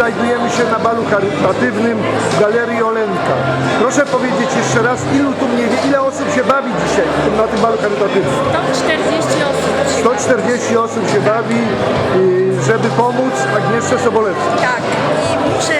znajdujemy się na balu charytatywnym w Galerii Olenka. Proszę powiedzieć jeszcze raz, ilu tu mniej ile osób się bawi dzisiaj na tym balu charytatywnym? To 40 osób. 140 osób się bawi, y, żeby pomóc Agnieszce Sobolewskiej. Tak, i muszę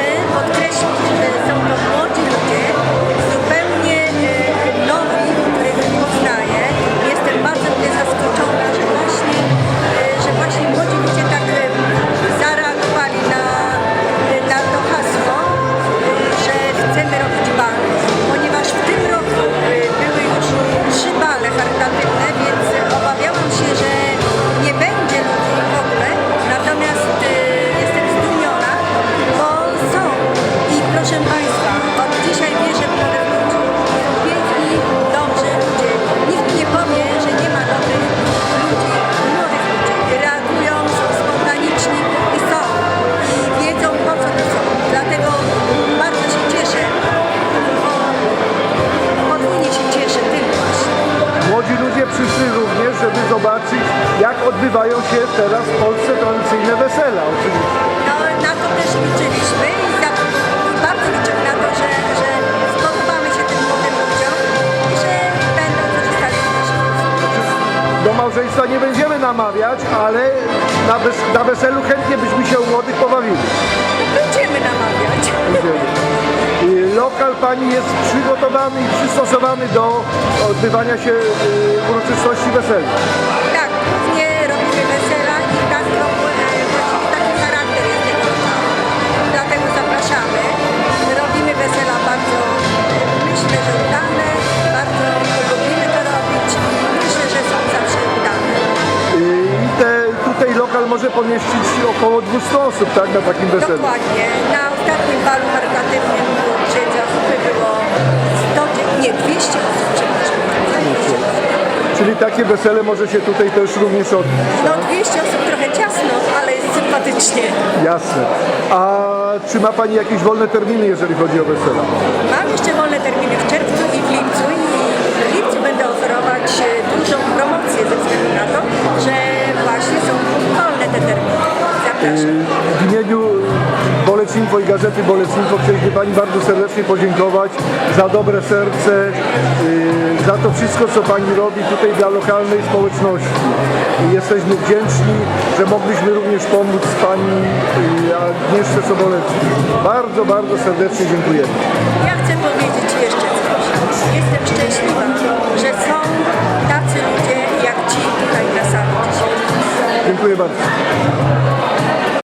zobaczyć, jak odbywają się teraz w Polsce tradycyjne wesela. Oczywiście. No, na to też liczyliśmy i, za, bardzo liczę na to, że, że spodobamy się tym młodym ludziom i że będą korzystali z naszych usług. Do małżeństwa nie będziemy namawiać, ale na, wes na weselu chętnie byśmy się u młodych pobawili. Będziemy namawiać. Lokal pani jest przygotowany i przystosowany do odbywania się y, uroczystości weselnych. Tak, głównie robimy wesela i tak, no, e, taki charakter jest tego lokalu. Dlatego zapraszamy. Robimy wesela bardzo, myślę, że udane, bardzo lubimy to robić i myślę, że są zawsze udane. Y, I te, tutaj lokal może pomieścić około 200 osób, tak, na takim weselu. Dokładnie. Na ostatnim balu charytatywnym Czyli takie wesele może się tutaj też również odbyć. No 200 osób trochę ciasno, ale jest sympatycznie. Jasne. A czy ma pani jakieś wolne terminy, jeżeli chodzi o wesela? Mam jeszcze wolne terminy w czerwcu i w lipcu i w lipcu będę oferować e, dużą promocję ze względu na to, że właśnie są wolne te terminy. Zapraszam. Y, W imieniu Bolecinfo i Gazety Bolecinfo chcieliśmy Pani bardzo serdecznie podziękować za dobre serce, y, za to wszystko, co Pani robi tutaj dla lokalnej społeczności. I jesteśmy wdzięczni, że mogliśmy również pomóc Pani y, Agnieszce Sobolewskiej. Bardzo, bardzo serdecznie dziękujemy. Ja chcę powiedzieć jeszcze coś. Jestem szczęśliwa, że są tacy ludzie jak ci tutaj na sali. Dziękuję bardzo.